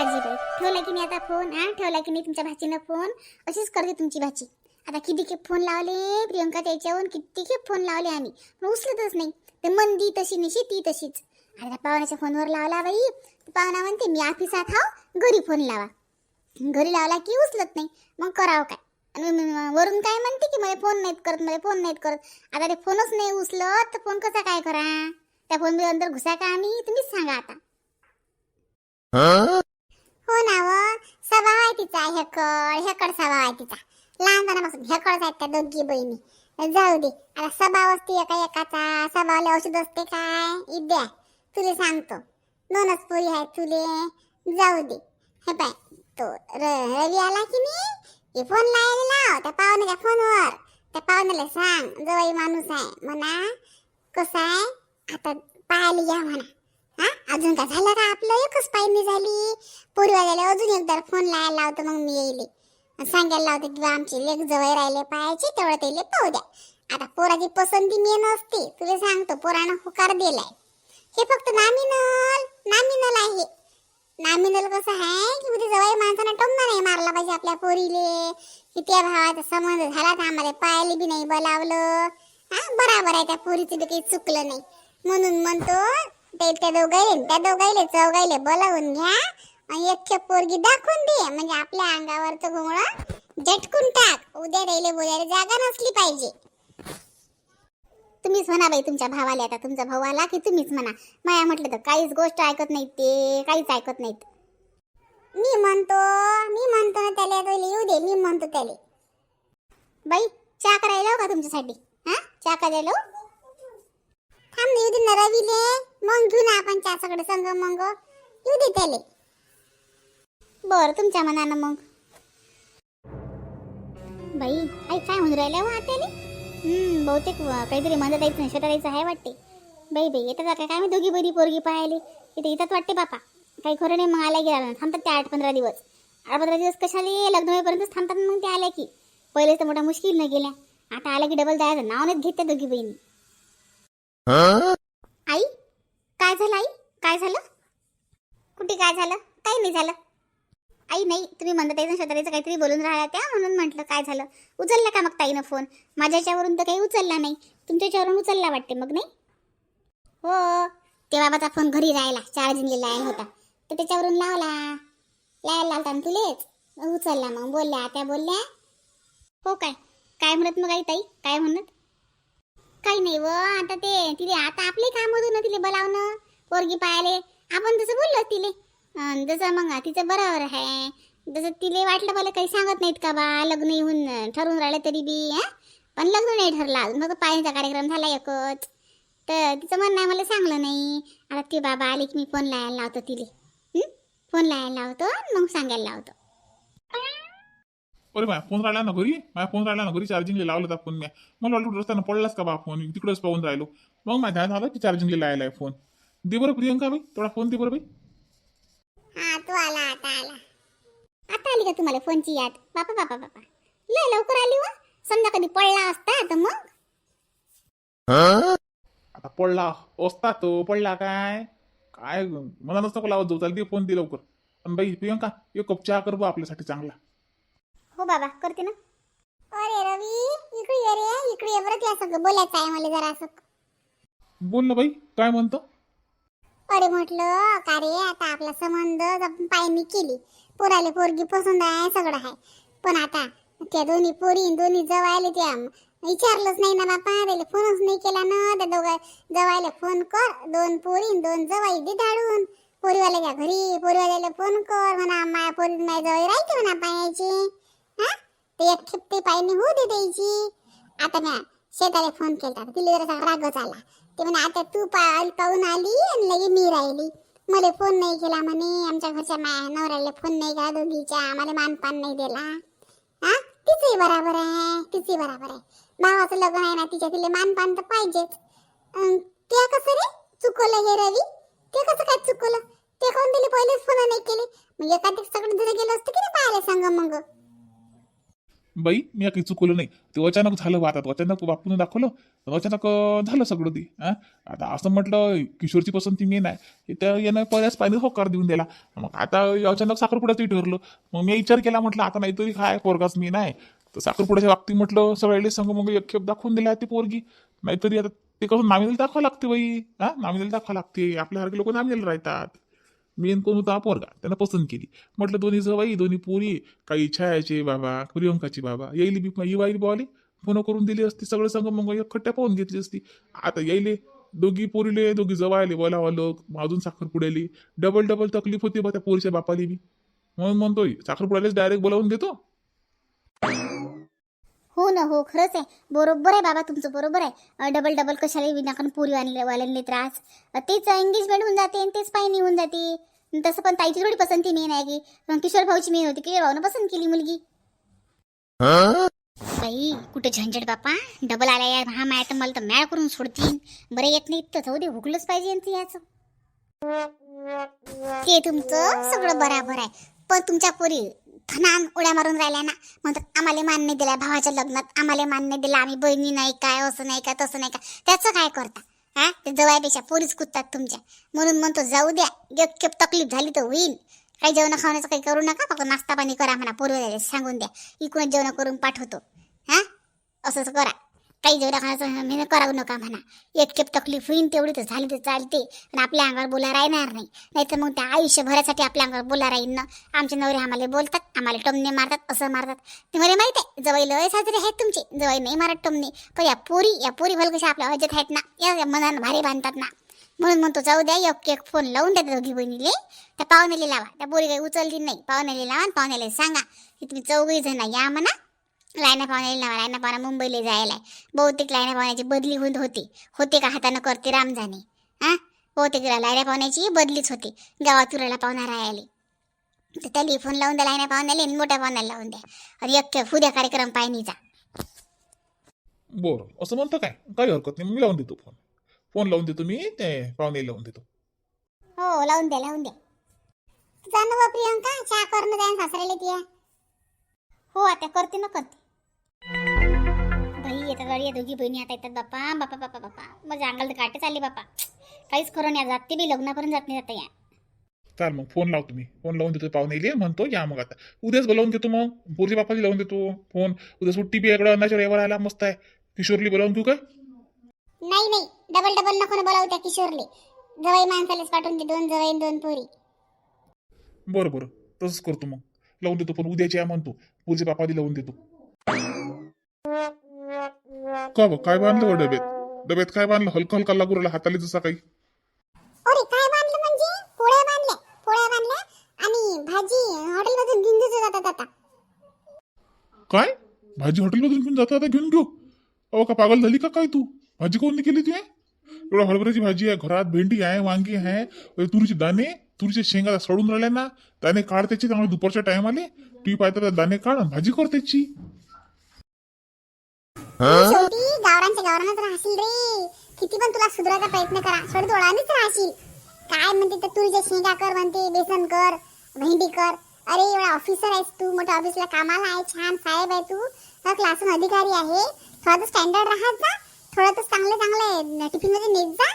काळजी बाई. ठेवला की मी आता फोन हा? ठेवला की मी तुमच्या भाचीनं फोन? अशीच करते तुमची भाची. आता किती खेप फोन लावले प्रियंका त्याच्यावर किती खेप फोन लावले आम्ही. पण उचलतच नाही. ते मंदी तशी निशी ती तशीच. आता पाहुण्याच्या फोनवर लावला बाई. पाहुणा म्हणते मी ऑफिसात हाव घरी फोन लावा. घरी लावला की उचलत नाही. मग करावं काय? वरून काय म्हणते की मला फोन नाहीत करत मला फोन नाहीत करत. आता ते फोनच नाही उचलत तर फोन कसा काय करा? त्या फोन अंदर घुसा का आम्ही? तुम्हीच सांगा आता. हो ना व. स्वभाव आहे तिचा हेकड हेकड स्वभाव आहे तिचा. लहानपणापासून हेकडच आहेत त्या दोघी बहिणी. जाऊ दे. आता स्वभाव असते एका एकाचा. स्वभावाला औषध असते काय? इद्या तुले सांगतो. दोनच पोरी आहेत तुले. जाऊ दे. हे पाय. तो रवी आला की नाही? हे फोन लावायला लाव. त्या पाहुण्याच्या फोनवर त्या पाहुण्याला सांग. जवळ माणूस आहे म्हणा. कसं आहे? आता पाहायला या म्हणा. हा? अजून काय झालं का आपलं एकच पायनी झाली पोरीवाल्याला अजून एकदा फोन लावायला लावतो मग मी येईल. सांगायला लावते की आमची आमचे लेख जवळ राहिले पाहायचे तेवढं त्याला पाहू द्या. आता पोराची पसंती मेन असते तुला सांगतो पोरानं होकार दिलाय. हे फक्त नामिनल नामिनल आहे. नामिनल कसं आहे की उद्या जवळ माणसानं टोमना नाही मारला पाहिजे आपल्या पोरीले. की त्या भावाचा संबंध झाला तर आम्हाला पाहायला बी नाही बोलावलं. हा? बराबर आहे त्या पोरीचं बी काही चुकलं नाही. म्हणून म्हणतो ते त्या दोघाईले त्या दोघाईले चौघाईले बोलावून घ्या. आणि एक खेप पोरगी दाखवून दे. म्हणजे आपल्या अंगावरचं घोंगडं झटकून टाक. उद्या रेले बोलायला जागा नसली पाहिजे. तुम्हीच म्हणा बाई तुमच्या भावाला आता. तुमचा भाऊ आला की तुम्हीच म्हणा. माया म्हटलं तर काहीच गोष्ट ऐकत नाहीत ते. काहीच ऐकत नाहीत. मी म्हणतो मी म्हणतो ना त्याला पहिले येऊ दे. मी म्हणतो त्याला. बाई चहा करायला का तुमच्यासाठी? हा? चहा करायला थांब येऊ दे ना रवीले. मग घेऊ ना आपण चहा सगळं संग मग येऊ दे त्याले. बर तुमच्या मनानं मग. बाई आई काय होऊन राहिल्या वा आत्याले? हम्म बहुतेक व- काहीतरी मदत द्यायचं नाही द्यायचं आहे वाटते. बाई बाई येतात का काय मी दोघी बरी पोरगी पाहायले. इथे येतात वाटते बापा. काही खरं नाही मग आल्या गेला थांबतात ते आठ पंधरा दिवस. आठ पंधरा दिवस कशाले? लग्न होईपर्यंतच थांबतात मग ते आल्या की. पहिले तर मोठा मुश्किल न गेल्या. आता आल्या की डबल जायचं नाव नाहीत घेत त्या दोघी बहिणी. आई काय झालं आई? काय झालं? कुठे काय झालं? काही नाही झालं. आई नाही तुम्ही म्हणता ताईचं शतारीचं काहीतरी बोलून राहिला त्या म्हणून म्हटलं काय झालं? उचलला का मग ताईनं फोन माझ्या याच्यावरून तर काही उचलला नाही. तुमच्या याच्यावरून उचलला वाटते मग नाही? हो. ते बाबाचा फोन घरी राहिला चार्जिंगला लायला होता. तर त्याच्यावरून लावला. लायला लावता ना तुलेच. उचलला मग बोलल्या त्या बोलल्या हो काय? काय म्हणत मग आई ताई? काय म्हणत? काही नाही व आता ते तिले आता आपले काम होतो ना तिले बोलावणं पोरगी पाहायले. आपण तसं बोललो तिले. अन जसं मग तिचं बरोबर आहे. जसं तिले वाटलं मला काही सांगत नाहीत का बा लग्न येऊन ठरवून राहिले तरी बी हा? पण लग्न नाही ठरला अजून फक्त पायांचा कार्यक्रम झाला एकच. तर तिचं म्हणणं आहे मला सांगलं नाही. आता ते बाबा आले की मी फोन लावायला लावतो तिले. फोन लावायला लावतो मग सांगायला लावतो. अरे माझ्या फोन राहिला ना घरी? माझ्या फोन राहिला ना घरी? चार्जिंगला लावला होता फोन मी. मला वाटलं रस्त्यानं पडलाच का बा फोन तिकडेच पाहून राहिलो. मग माझ्या ध्यान आलं की चार्जिंगला लायला आहे फोन दे बरं प्रियंका बाई थोडा फोन दे बरं बाई. हा तू आला आता आला. आता आली का तुम्हाला फोनची याद? बापा बापा बापा. लय लवकर आली व समजा कधी पडला असता तर मग? आता पडला. असता तो. पडला काय? काय? मला नसतं लावत जाऊ. चाल दे फोन दे लवकर. पण बाई प्रियंका एक कप चहा कर बा आपल्यासाठी चांगला. हो बाबा करते ना. अरे रवी इकडे ये रे. इकडे ये बरं त्या सगळं बोलायचं आहे मला जरा असं. बोल ना बाई काय म्हणतो? अरे म्हटलं का रे आता आपला संबंध आपण पायनी केली. पोराले पोरगी पसंत आहे सगळं आहे. पण आता त्या दोन्ही पोरी दोन्ही जवायले त्या. विचारलंच नाही ना बापा त्याला फोनच नाही केला ना. त्या दोघं जवायला फोन कर. दोन पोरी दोन जवाई दे धाडून पोरीवाल्याच्या घरी पोरीवाल्याला फोन कर म्हणा. माया पोरी माझ्या जवळ राहायची म्हणा पायाची? हा? ते एक खेपते होऊ दे द्यायची. आता म्या शेताला फोन केला तिला जरा रागच आला ते म्हणे आता तू पा पाहून आली आणि लगे मी राहिली. मला फोन नाही केला म्हणे. आमच्या घरच्या माया नवऱ्याला फोन नाही केला दोघीच्या. आम्हाला मानपान नाही दिला. हा? तिचंही बराबर आहे. तिचंही बराबर आहे. भावाचं लग्न आहे ना तिच्या तिला मानपान तर पाहिजेच. ते कसं रे? चुकवलं हे रवी? ते कसं काय चुकवलं? ते कोण दिले पहिलेच फोन नाही केले? म्हणजे एखादे सगळं जण गेलं असतं की नाही पाहायला सांग मग? बाई मी काही चुकवलं नाही. ते अचानक झालं बा आता. अचानक बापून दाखवलं. तर अचानक झालं सगळं ते हा? आता असं म्हटलं किशोरची पसंती मी आहे. त्या यानं पर्यास पाहिजे होकार देऊन दिला. मग आता अचानक साखरपुड्याचंही ठरलं. मग मी विचार केला म्हटलं आता नाहीतरी काय पोरगाच मी आहे. तर साखरपुड्याच्या बाबतीत म्हटलं सगळ्याला संग मग एक खेप दाखवून दिला ती पोरगी. नाहीतरी आता ते कसं नामिनेल दाखवा लागते बाई हा? नामिनेल दाखवा लागते. आपल्यासारखे लोक नामिनेल राहतात. मेन कोण होता? पोरगा. त्यांना पसंत केली. म्हटलं दोन्ही जवाई दोन्ही पोरी काही छायाचे बाबा प्रियंकाची बाबा येईल बी येईल बॉले फोन करून दिली असती सगळं संग मग खट्ट्या पाहून घेतली असती. आता यायले दोघी पोरीले दोघी जवायले लोक अजून साखरपुड्याली डबल डबल तकलीफ होती बा त्या पोरीच्या बापाली बी. म्हणून म्हणतोय साखरपुड्यालाच डायरेक्ट बोलावून देतो. हो ना हो खरंच आहे. बरोबर आहे बाबा तुमचं बरोबर आहे. डबल डबल कशाला विनाकारण पुरी वाले वाल्यांनी त्रास तेच एंगेजमेंट होऊन जाते आणि तेच पाहिजे होऊन जाते. तसं पण ताईची थोडी पसंती मेन आहे की. किशोर भाऊची मेन होती. किशोर भाऊनं पसंत केली मुलगी. बाई कुठे झंझट बापा डबल आला या हा माय तर मला तर मॅळ करून सोडतील बरं येत नाही तर जाऊ दे हुकलंच पाहिजे यांचं याचं. ते तुमचं सगळं बराबर आहे. पण तुमच्या पोरी धनान उड्या मारून राहिल्या ना म्हणतात आम्हाला मान नाही दिला भावाच्या लग्नात. आम्हाला मान नाही दिला. आम्ही बहिणी नाही काय असं नाही का तसं नाही का त्याचं काय करता? हा? ते जवळपेक्षा पोरीच कुदतात तुमच्या. म्हणून म्हणतो जाऊ द्या. एक तकलीफ झाली तर होईल. काही जेवण खावण्याचं काही करू नका फक्त नाश्ता पाणी करा म्हणा. पूर्व सांगून द्या. इकडून जेवण करून पाठवतो. हा? असंच करा. काही जेवढा खाण्याचं मेहनत करावं नका म्हणा. एक खेप तकलीफ होईन तेवढी तर झाली तर चालते. पण आपल्या अंगावर बोला राहणार नाही. नाहीतर मग त्या आयुष्यभरासाठी आपल्या अंगावर बोला राहील ना. आमचे नवरे आम्हाला बोलतात आम्हाला टमणे मारतात असं मारतात. ते मला माहीत आहे जवळ लय साजरे आहेत तुमचे. जवळ नाही मारत टमणे. पण या पोरी या पोरी भल कशा आपल्या अजत आहेत ना. या मनानं भारी बांधतात ना. म्हणून म्हणतो जाऊ द्या एक एक फोन लावून द्या दोघी बहिणीले. त्या पाहुण्याला लावा. त्या पोरी काही उचलली नाही. पाहुण्याला लावा आणि पाहुण्याला सांगा. की तुम्ही चौघी जण या म्हणा. लायना पाहुण्याला लावा. लायना पाहुणा मुंबईला जायला आहे. बहुतेक लायना पाहुण्याची बदली होत होती. होते का हातानं करते राम जाणे हा? बहुतेक लायना पाहुण्याची बदलीच होती. गावात तुराला पाहुणा राहिले तर त्याला फोन लावून द्या लायना पाहुण्याला आणि मोठ्या पाहुण्याला लावून द्या. आणि एक उद्या कार्यक्रम पाहिनीचा बरं. असं म्हणतं काय? काही हरकत नाही. मी लावून देतो फोन फोन लावून देतो मी ते पाहुणे लावून देतो. हो लावून द्या लावून द्या. नवा प्रियंका चहा करणं द्या सासऱ्याला ती हो आता करते ना करते. बाई येतात गाडी या दोघी बहिणी आता येतात बाप्पा बापा बापा बापा. माझ्या अंगाला तर काटे चालले बापा. काहीच खरं नाही जाते बी लग्नापर्यंत जात नाही जाता या. चाल मग फोन लावतो मी फोन लावून देतो पाहुणे म्हणतो या मग आता. उद्याच बोलावून देतो मग. पोरच्या बापाची लावून देतो फोन. उद्या सुट्टी बी इकडं अन्नाच्या रविवार आला मस्त आहे. किशोरली बोलावून तू काय नाही नाही. डबल डबल नको ना बोलावू त्या किशोरले. जवाई माणसालाच पाठवून दे दोन आणि दोन पोरी. बरं बरं. तसंच करतो मग. लावून देतो पण उद्याची या म्हणतो. पुढच्या बापादी लावून देतो. का बघ काय बांधलं बरं डब्यात डब्यात काय बांधलं? हलका हलका लागू राहिला हाताला जसा काही. अरे काय बांधलं म्हणजे? पोळ्या बांधल्या. पोळ्या बांधल्या आणि भाजी हॉटेलमधून घेऊन देतो जाता जाता काय? भाजी हॉटेलमधून घेऊन जाता आता घेऊन घेऊ? अहो का पागल झाली का काय तू? भाजी कोण नाही केली तू एवढा हरभऱ्याची भाजी आहे घरात भेंडी आहे वांगी आहे तुरीचे दाणे तुरीचे शेंगा सडून राहिल्या ना दाणे काढ त्याची चांगले दुपारच्या टायमाले टी पाहता तर दाणे काढ आणि भाजी कर त्याची. शेवटी गावरांच्या गावरानच राहशील रे. किती पण तुला सुधारायचा प्रयत्न करा. शेवटी तोडानेच राहशील. काय म्हणते तर तुझ्या शेंगा कर म्हणते बेसन कर भेंडी कर. अरे एवढा ऑफिसर आहेस तू. मोठ्या ऑफिसला कामाला आहे छान साहेब आहे तू. क्लासून अधिकारी आहे. थोडा तर स्टँडर्ड राहत जा. थोडं तर चांगले चांगले टिफिनमध्ये नेत जा.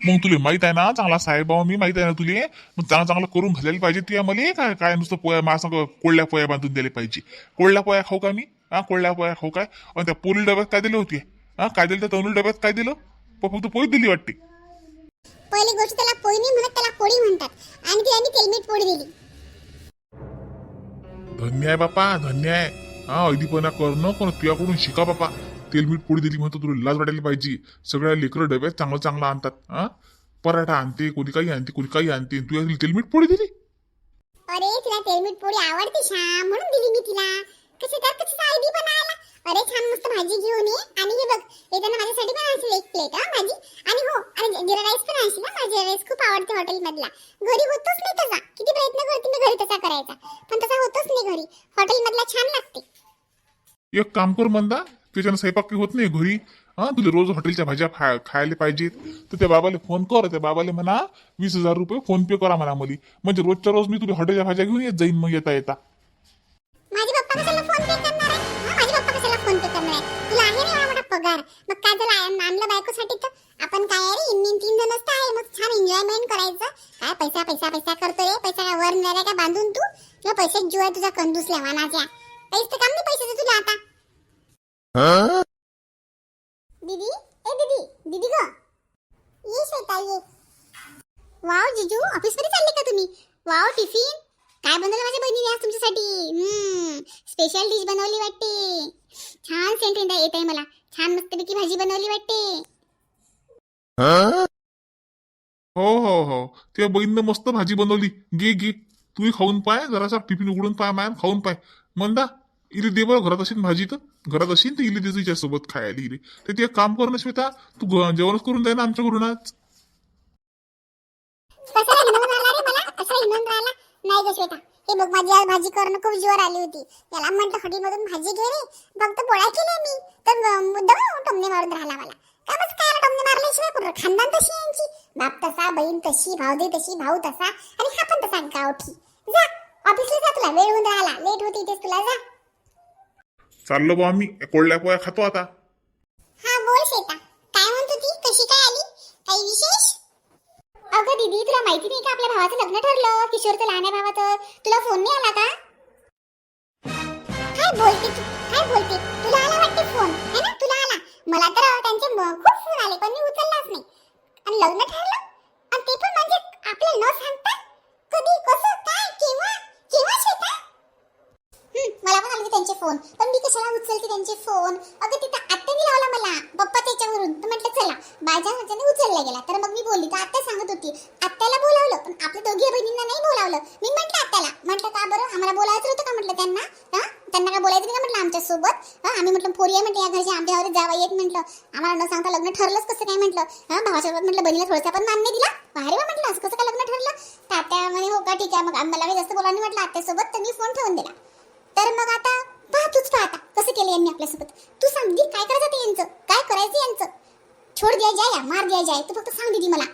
मग तुले माहीत आहे ना चांगला साहेब मी माहीत आहे ना तुले? मग चांगलं चांगलं करून घालायला पाहिजे तुया मला काय काय नुसतं पोया मला सांग कोळल्या पोया बांधून दिले पाहिजे. कोळल्या पोया खाऊ का मी? हा कोळल्या पोया खाऊ काय? आणि त्या पोली डब्यात काय दिलं होती? हा काय दिलं? त्या तनुल डब्यात काय दिलं? फक्त पोळी दिली वाटते. पहिली गोष्ट त्याला पोळी नाही म्हणत त्याला पोळी म्हणतात. आणि ती आम्ही तेलमीठ पोळी दिली. धन्य आहे बापा धन्य आहे. हा अगदीपणा करणं पण तुझ्याकडून शिका बापा. तेलमीठ पोळी दिली म्हणतो तुला लाज वाटायला पाहिजे. सगळ्या लेकरं डब्यात चांगलं चांगलं आणतात हा? पराठा आणते कोणी काही आणते कोणी काही आणते. तुझ्या तेलमीठ पोळी दिली? अरे तिला तेलमीठ पोळी आवडते श्याम म्हणून दिली मी तिला. कशी तर कशी आयडी आला अरे छान मस्त भाजी घेऊन ये. आणि हे बघ येताना माझ्यासाठी पण आणशील एक प्लेट हा भाजी? आणि हो आणि जिरा राईस पण आणशील ना माझा राईस खूप आवडते हॉटेल मधला घरी होतोच नाही तसा. किती प्रयत्न करते मी घरी तसा करायचा. पण तसा होतोच नाही घरी. हॉटेल मधला छान लागते. एक काम कर मंदा त्याच्यानं स्वयंपाक होत नाही घरी. हा तुला रोज हॉटेलच्या भाज्या खा खायला पाहिजेत. तर त्या बाबाला फोन कर. त्या बाबाला म्हणा वीस हजार रुपये फोन पे करा मला मुली. म्हणजे रोजच्या रोज मी तुला हॉटेलच्या भाज्या घेऊन येत जाईन मग येता येता. पैसे पप्पा आहे? पगार? मग आपण काय मग छान का बांधून तू? तुझा कंदूस लावा माझ्या तर काम नाही पैसे तुला आता. दीदी ए दीदी दीदी ग ये श्वेता ये वाव जिजू ऑफिसमध्ये चालले का तुम्ही? वाव टिफिन काय बनवलं माझ्या बहिणीने आज तुमच्यासाठी? स्पेशल डिश बनवली वाटते. छान सेंट येत आहे मला. छान मस्तपैकी भाजी बनवली वाटते. हो हो हो. त्या बहीणनं मस्त भाजी बनवली. घे घे. तूही खाऊन पाय जरासा टिफिन उघडून पाय माय खाऊन पाय. म्हणता इले दे बरं घरात असेल भाजी तर? घरात असेल तर इले दे सोबत खायला इले. तर ते एक काम कर ना श्वेता तू घ- जेवणच करून दे ना आमच्याकडून आज. कसा हिंडून राहिला रे मला? कसा हिंडून राहिला नाही ग श्वेता. हे बघ माझी आज भाजी करणं खूप जोर आली होती. त्याला म्हटलं हॉटेलमधून भाजी घे रे. फक्त पोळ्या केल्या मी. तर म- मुद्दाम टोमणे मारून राहिला मला. का बस काय टोमणे मारल्याशिवाय कुठं खानदान तशी आहे यांची? बाप तसा बहीण तशी भावजी तशी भाऊ तसा. आणि हा पण तसा गावठी जा ऑफिसला जा तुला. वेळ होऊन राहिला. लेट होती इथेच तुला जा. चाललो बा आम्ही. कोळल्या पोया खातो आता. हा बोल श्वेता. काय म्हणत होती? कशी काय आली? काही विशेष? अगं दीदी तुला माहिती नाही का आपल्या भावाचं लग्न ठरलं? किशोरचं लहान आहे भावाचं. तुला फोन नाही आला का? काय बोलते तू? काय बोलते? तुला आला वाटते फोन है ना? तुला आला. मला तर त्यांचे म- खूप फोन आले पण मी उचललाच नाही. आणि लग्न ठरलं? आणि ते पण म्हणजे आपल्याला न सांगता कधी कसं काय केव्हा केव्हा श्वेता हं, मला पण आले त्यांचे फोन पण मी कशाला उचलते त्यांचे फोन अगं तिथं आत्याने लावला मला. पप्पा त्याच्यावरून. तर म्हटलं चला. माझ्या ह्याच्याने उचलला गेला. तर मग मी बोलली तर आत्या सांगत होती. आत्याला बोलावलं पण आपल्या दोघी बहिणींना नाही बोलावलं. मी म्हटलं आत्याला. म्हटलं का बरं? आम्हाला बोलायचं होतं का? म्हटलं त्यांना. हा? त्यांना काय बोलायचं नाही का? म्हटलं आमच्यासोबत. आम्ही म्हटलं पोरी आहे म्हटलं या घरच्या आमच्या घरी जावा येत म्हटलं आम्हाला न सांगता लग्न ठरलंच कसं काय? म्हटलं हा? भावाच्या सोबत म्हटलं बहिणीला थोडंसं पण मान्य दिला. अरे वा म्हटलं असं कसं काय लग्न ठरलं? तात्या म्हणे हो का ठीक आहे. मग मला जास्त बोला म्हटलं आत्यासोबत तर मी फोन ठेवून दिला. तर मग आता पहा तूच पहा आता कसं केलं यांनी आपल्यासोबत? तू सांग दी काय करायचं ते यांचं? काय करायचं यांचं? छोड द्या जाय मार द्या जाय तू फक्त सांग दीदी मला.